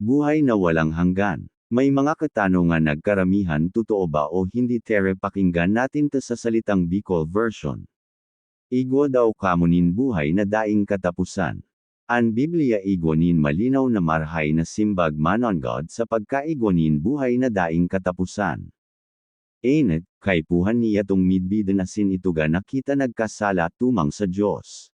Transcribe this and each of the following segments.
Buhay na walang hanggan. May mga katanungan nagkaramihan totoo ba o hindi tere pakinggan natin ta sa salitang Bicol version. Igwa daw kamunin buhay na daing katapusan. Ang Biblia igwanin malinaw na marhay na simbag manon God sa pagkaigwanin buhay na daing katapusan. Enet, kay puhan niya tong midbidan asin ituga nakita nagkasala tumang sa Diyos.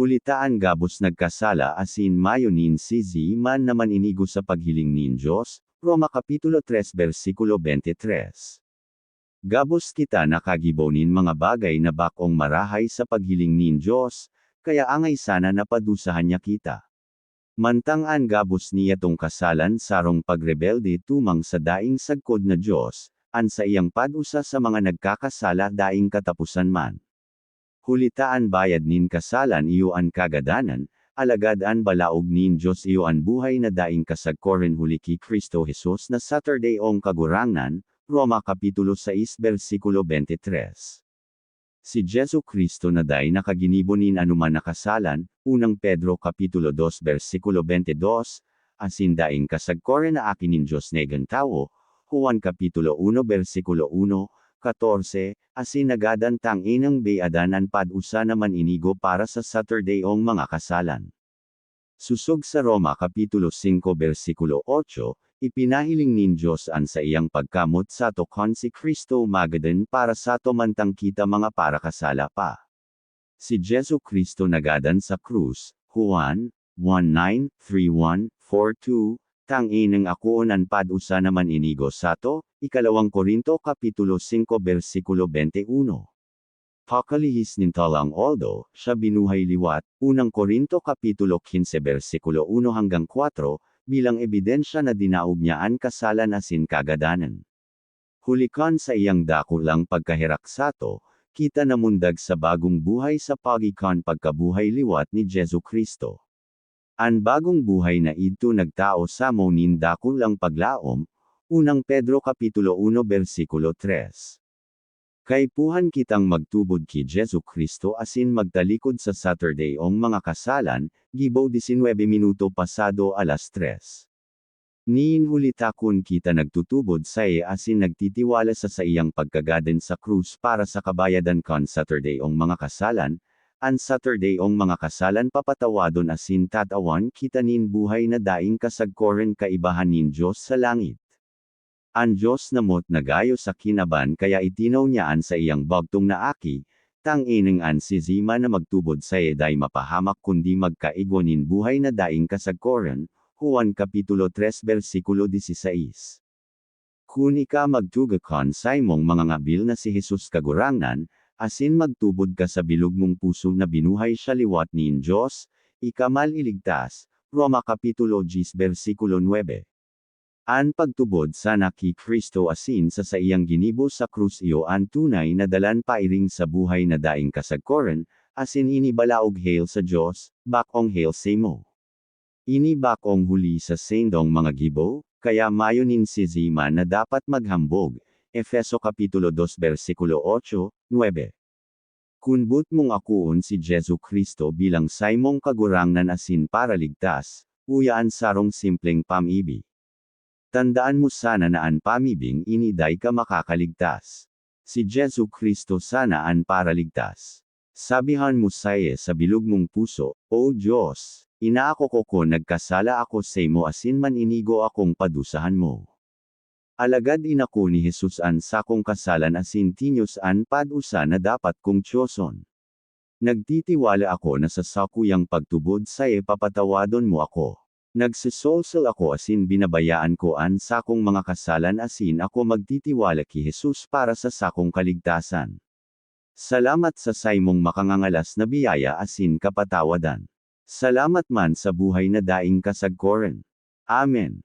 Hulitaan gabos nagkasala asin mayonin si man naman inigo sa paghiling nin Diyos, Roma Kapitulo 3 versikulo 23. Gabos kita nakagibonin mga bagay na bakong marahay sa paghiling nin Diyos, kaya angay sana napadusahan niya kita. Mantang an gabos niya tong kasalan sarong pagrebelde tumang sa daing sagkod na Diyos, an sa iyang padusa sa mga nagkakasala daing katapusan man. Hulitaan bayad nin kasalan iyo an kagadanan, alagad an balaog nin Diyos iyo an buhay na daing kasagkoren huli ki Kristo Jesus na Saturday ong kagurangan, Roma Kapitulo 6 versikulo 23. Si Jesu Kristo na day nakaginibonin anuman nakasalan, unang Pedro Kapitulo 2 versikulo 22, asin daing kasagkoren na akinin Diyos negan tao, Juan Kapitulo 1 versikulo 1, 14, asin nagadantang inang beadanan padusa naman inigo para sa Saturday ong mga kasalan. Susog sa Roma Kapitulo 5 versikulo 8, ipinahiling nin Diyos an sa iyang pagkamot sa to kon si Kristo magadan para sa to mantang kita mga para kasala pa. Si Jesu Kristo nagadan sa krus, Juan, 19:31-42, tang inang ako nan padusa naman inigo sa to, ikalawang Korinto Kapitulo 5 versikulo 21. Pakalihis nintalang Aldo, siya binuhay liwat, unang Korinto Kapitulo 15 versikulo 1 hanggang 4, bilang ebidensya na dinaog niya ang kasalan asin kagadanan. Hulikan sa iyang dakulang pagkahirak sa to, kita namundag sa bagong buhay sa pagikan pagkabuhay liwat ni Jesu Kristo. Ang bagong buhay na ito nagtao sa monin dakulang paglaom, unang Pedro Kapitulo 1 versikulo 3. Kaipuhan kitang magtubod ki Jesu Kristo asin magtalikod sa Saturday ong mga kasalan, gibo 19 minuto pasado alas 3. Niin ulitakon kita nagtutubod sa e asin nagtitiwala sa sa iyang pagkagaden sa krus para sa kabayadan kon Saturday ong mga kasalan, An Saturday ong mga kasalan papatawadon asin tatawan kita nin buhay na daing kasagkoren kaibahan nin Diyos sa langit. An Diyos namot nagayo sa kinaban kaya itinaw niyaan sa iyang bagtong na aki, tang ining an si Zima na magtubod sa eday mapahamak kundi magkaigwanin buhay na daing kasagkoren, Juan Kapitulo 3 versikulo 16. Kuni ka magtugakon sa imong mga ngabil na si Jesus kagurangan, asin magtubod ka sa bilog mong puso na binuhay siya liwat nin Diyos, ikamal iligtas, Roma Kapitulo 10 versikulo 9. An pagtubod sana ki Kristo asin sa sa iyang ginibo sa krus iyo an tunay na dalan pairing sa buhay na daing kasagkoren, asin ini balaog hail sa Diyos, bakong hail sa mo. Ini bakong huli sa sendong mga gibo, kaya mayonin si Zima na dapat maghambog, Efeso Kapitulo 2 versikulo 8, 9. Kunbut mong akuon si Jesu Kristo bilang saymong kagurangnan asin para ligtas, uyaan sarong simpleng pamibi. Tandaan mo sana na an pamibing iniday ka makakaligtas. Si Jesu Kristo sana an para ligtas. Sabihan mo saye sa bilog mong puso, O Diyos, inaako ko ko nagkasala ako sa mo asin man inigo akong padusahan mo. Alagad inako ni Jesus an sakong kasalan asin tinyos an padusa na dapat kong tiyoson. Nagtitiwala ako na sa sakuyang pagtubod sa e papatawadon mo ako. Nagsisolsel ako asin binabayaan ko an sakong mga kasalan asin ako magtitiwala ki Jesus para sa sakong kaligtasan. Salamat sa saymong makangangalas na biyaya asin kapatawadan. Salamat man sa buhay na daing kasagkoren. Amen.